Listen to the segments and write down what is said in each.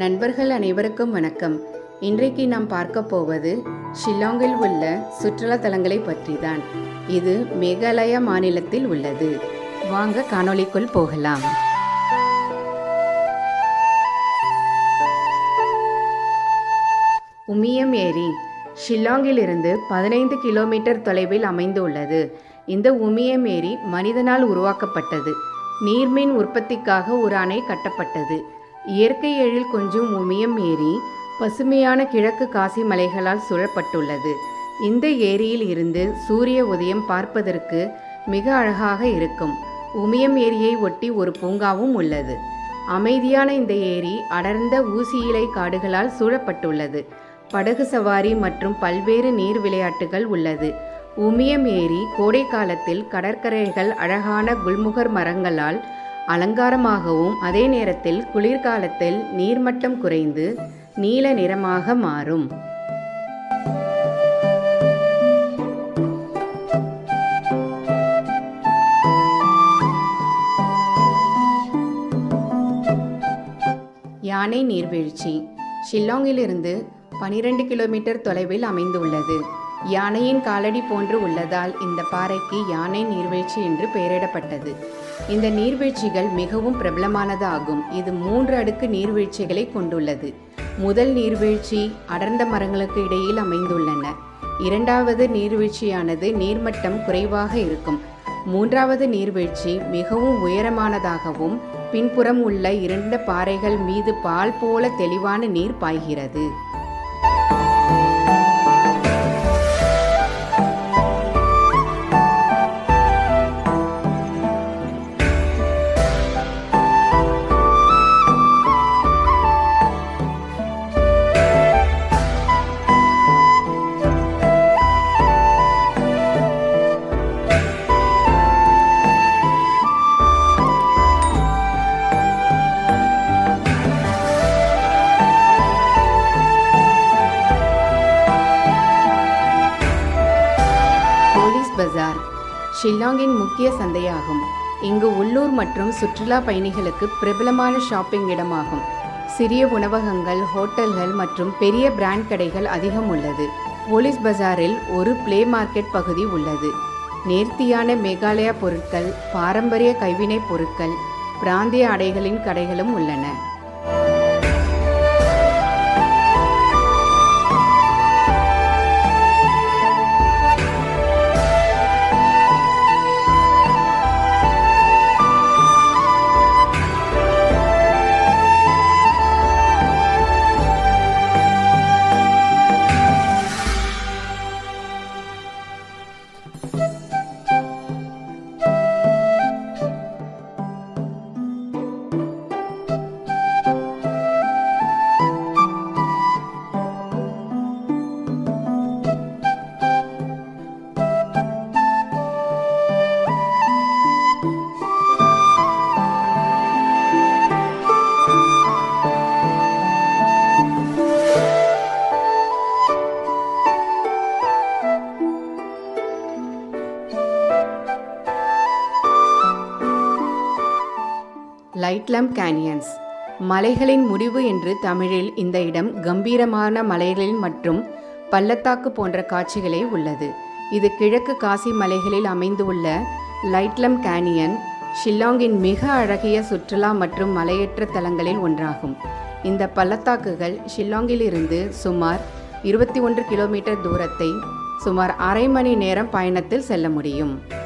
நண்பர்கள் அனைவருக்கும் வணக்கம். இன்றைக்கு நாம் பார்க்க போவது ஷில்லாங்கில் உள்ள சுற்றுலா தலங்களை பற்றி தான் இது மேகாலயா மாநிலத்தில் உள்ளது. வாங்க காணொளிக்குள் போகலாம். உமியம் ஏரி ஷில்லாங்கிலிருந்து பதினைந்து கிலோமீட்டர் தொலைவில் அமைந்துள்ளது. இந்த உமியம் ஏரி மனிதனால் உருவாக்கப்பட்டது. நீர்மின் உற்பத்திக்காக ஒரு அணை கட்டப்பட்டது. இயற்கை எழில் கொஞ்சம் உமியம் ஏரி பசுமையான கிழக்கு காசி மலைகளால் சூழப்பட்டுள்ளது. இந்த ஏரியில் இருந்து சூரிய உதயம் பார்ப்பதற்கு மிக அழகாக இருக்கும். உமியம் ஏரியை ஒட்டி ஒரு பூங்காவும் உள்ளது. அமைதியான இந்த ஏரி அடர்ந்த ஊசி இலை காடுகளால் சூழப்பட்டுள்ளது. படகு சவாரி மற்றும் பல்வேறு நீர் விளையாட்டுகள் உள்ளது. உமியம் ஏரி கோடை காலத்தில் கடற்கரைகள் அழகான குல்முகர் மரங்களால் அலங்காரமாகவும் அதே நேரத்தில் குளிர்காலத்தில் நீர்மட்டம் குறைந்து நீல நிறமாக மாறும். யானை நீர்வீழ்ச்சி. ஷில்லாங்கிலிருந்து பனிரெண்டு கிலோமீட்டர் தொலைவில் அமைந்துள்ளது. யானையின் காலடி போன்று உள்ளதால் இந்த பாறைக்கு யானை நீர்வீழ்ச்சி என்று பெயரிடப்பட்டது. இந்த நீர்வீழ்ச்சிகள் மிகவும் பிரபலமானதாகும். இது மூன்று அடுக்கு நீர்வீழ்ச்சிகளை கொண்டுள்ளது. முதல் நீர்வீழ்ச்சி அடர்ந்த மரங்களுக்கு இடையில் அமைந்துள்ளன. இரண்டாவது நீர்வீழ்ச்சியானது நீர்மட்டம் குறைவாக இருக்கும். மூன்றாவது நீர்வீழ்ச்சி மிகவும் உயரமானதாகவும் பின்புறம் உள்ள இரண்டு பாறைகள் மீது பால் போல தெளிவான நீர் பாய்கிறது. ஷில்லாங்கின் முக்கிய சந்தையாகும். இங்கு உள்ளூர் மற்றும் சுற்றுலா பயணிகளுக்கு பிரபலமான ஷாப்பிங் இடமாகும். சிறிய உணவகங்கள் ஹோட்டல்கள் மற்றும் பெரிய பிராண்ட் கடைகள் அதிகம் உள்ளது. போலீஸ் பஜாரில் ஒரு பிளே மார்க்கெட் பகுதி உள்ளது. நேர்த்தியான மேகாலயா பொருட்கள் பாரம்பரிய கைவினைப் பொருட்கள் பிராந்திய அடைகளின் கடைகளும் உள்ளன. லைட்லம் கேனியன்ஸ் மலைகளின் முடிவு என்று தமிழில் இந்த இடம் கம்பீரமான மலைகளில் மற்றும் பள்ளத்தாக்கு போன்ற காட்சிகளே உள்ளது. இது கிழக்கு காசி மலைகளில் அமைந்துள்ள லைட்லம் கேனியன் ஷில்லாங்கின் மிக அழகிய சுற்றுலா மற்றும் மலையேற்ற தலங்களில் ஒன்றாகும். இந்த பள்ளத்தாக்குகள் ஷில்லாங்கிலிருந்து சுமார் இருபத்தி ஒன்று கிலோமீட்டர் தூரத்தை சுமார் அரை மணி நேரம் பயணத்தில் செல்ல முடியும்.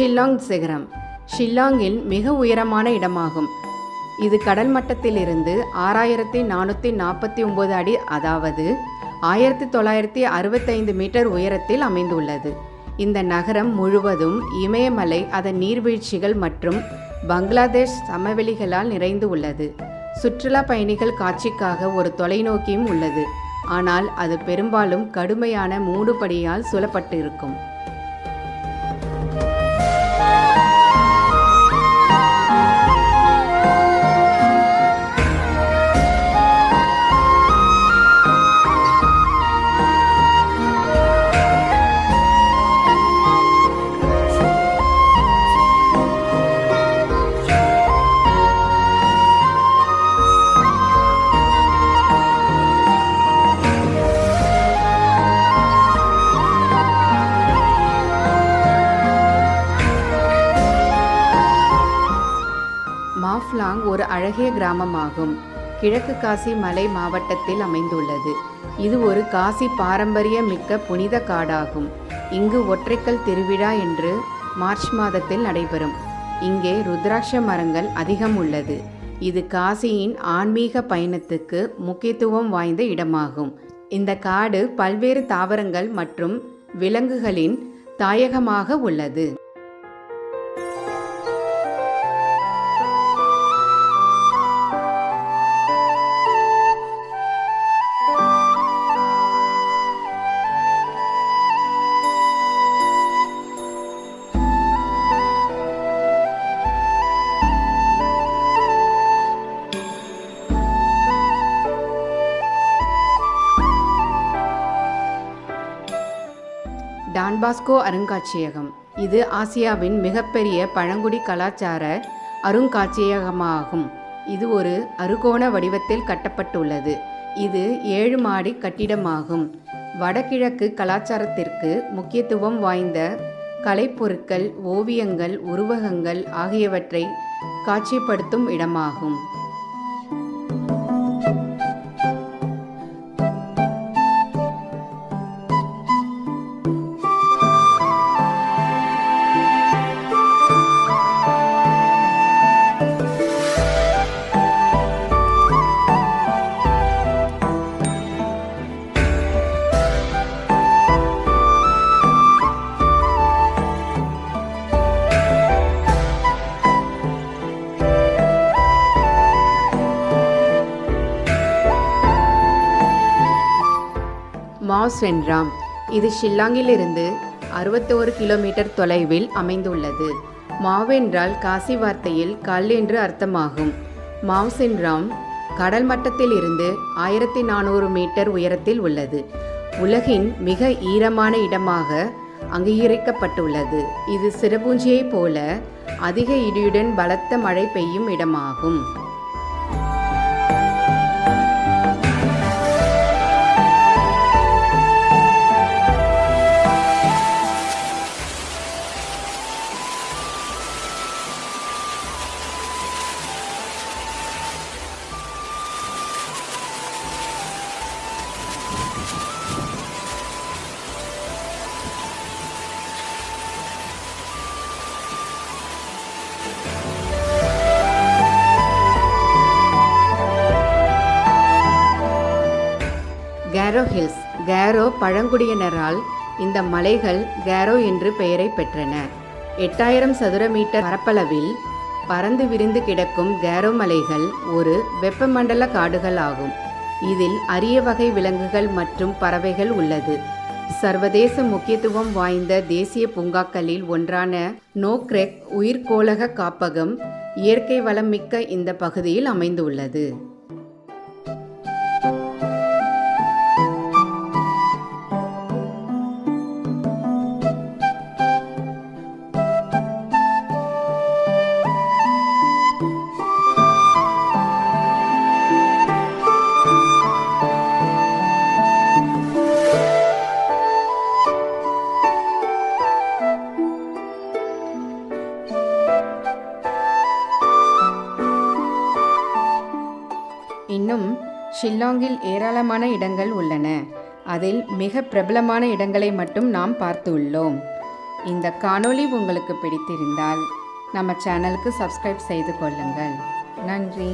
ஷில்லாங் சிகரம் ஷில்லாங்கில் மிக உயரமான இடமாகும். இது கடல் மட்டத்திலிருந்து ஆறாயிரத்தி நானூற்றி நாற்பத்தி ஒம்பது அடி அதாவது ஆயிரத்தி தொள்ளாயிரத்தி அறுபத்தைந்து மீட்டர் உயரத்தில் அமைந்துள்ளது. இந்த நகரம் முழுவதும் இமயமலை அதன் நீர்வீழ்ச்சிகள் மற்றும் பங்களாதேஷ் சமவெளிகளால் நிறைந்து உள்ளது. சுற்றுலா பயணிகள் காட்சிக்காக ஒரு தொலைநோக்கியும் உள்ளது. ஆனால் அது பெரும்பாலும் கடுமையான மூடுபடியால் சூழப்பட்டிருக்கும். ஒரு அழகிய கிராமமாகும். கிழக்கு காசி மலை மாவட்டத்தில் அமைந்துள்ளது. இது ஒரு காசி பாரம்பரிய மிக்க புனித காடாகும். இங்கு ஒற்றைக்கல் திருவிழா என்று மார்ச் மாதத்தில் நடைபெறும். இங்கே ருத்ராட்ச மரங்கள் அதிகம் உள்ளது. இது காசியின் ஆன்மீக பயணத்துக்கு முக்கியத்துவம் வாய்ந்த இடமாகும். இந்த காடு பல்வேறு தாவரங்கள் மற்றும் விலங்குகளின் தாயகமாக உள்ளது. பாஸ்கோ அருங்காட்சியகம். இது ஆசியாவின் மிகப்பெரிய பழங்குடி கலாச்சார அருங்காட்சியகமாகும். இது ஒரு அறுகோண வடிவத்தில் கட்டப்பட்டுள்ளது. இது ஏழு மாடி கட்டிடமாகும். வடகிழக்கு கலாச்சாரத்திற்கு முக்கியத்துவம் வாய்ந்த கலைப்பொருட்கள் ஓவியங்கள் உருவகங்கள் ஆகியவற்றை காட்சிப்படுத்தும் இடமாகும். மாவ்சென்ராம் இது ஷில்லாங்கிலிருந்து அறுபத்தோரு கிலோமீட்டர் தொலைவில் அமைந்துள்ளது. மாவென்றால் காசி வார்த்தையில் கல் என்று அர்த்தமாகும். மாவ்சென்ராம் கடல் மட்டத்தில் இருந்து ஆயிரத்தி நானூறு மீட்டர் உயரத்தில் உள்ளது. உலகின் மிக ஈரமான இடமாக அங்கீகரிக்கப்பட்டுள்ளது இது சிறபூஞ்சியைப் போல அதிக இடியுடன் பலத்த மழை பெய்யும் இடமாகும். கேரோ ஹில்ஸ் கேரோ பழங்குடியினரால் இந்த மலைகள் கேரோ என்று பெயரை பெற்றன. எட்டாயிரம் சதுர மீட்டர் பரப்பளவில் பறந்து விரிந்து கிடக்கும் கேரோ மலைகள் ஒரு வெப்பமண்டல காடுகள் ஆகும். இதில் அரிய வகை விலங்குகள் மற்றும் பறவைகள் உள்ளது. சர்வதேச முக்கியத்துவம் வாய்ந்த தேசிய பூங்காக்களில் ஒன்றான நோக்ரெக் உயிர்கோளக காப்பகம் இயற்கை வளம் மிக்க இந்த பகுதியில் அமைந்துள்ளது. ஷில்லாங்கில் ஏராளமான இடங்கள் உள்ளன. அதில் மிக பிரபலமான இடங்களை மட்டும் நாம் பார்த்து உள்ளோம். இந்த காணொளி உங்களுக்கு பிடித்திருந்தால் நம்ம சேனலுக்கு சப்ஸ்கிரைப் செய்து கொள்ளுங்கள். நன்றி.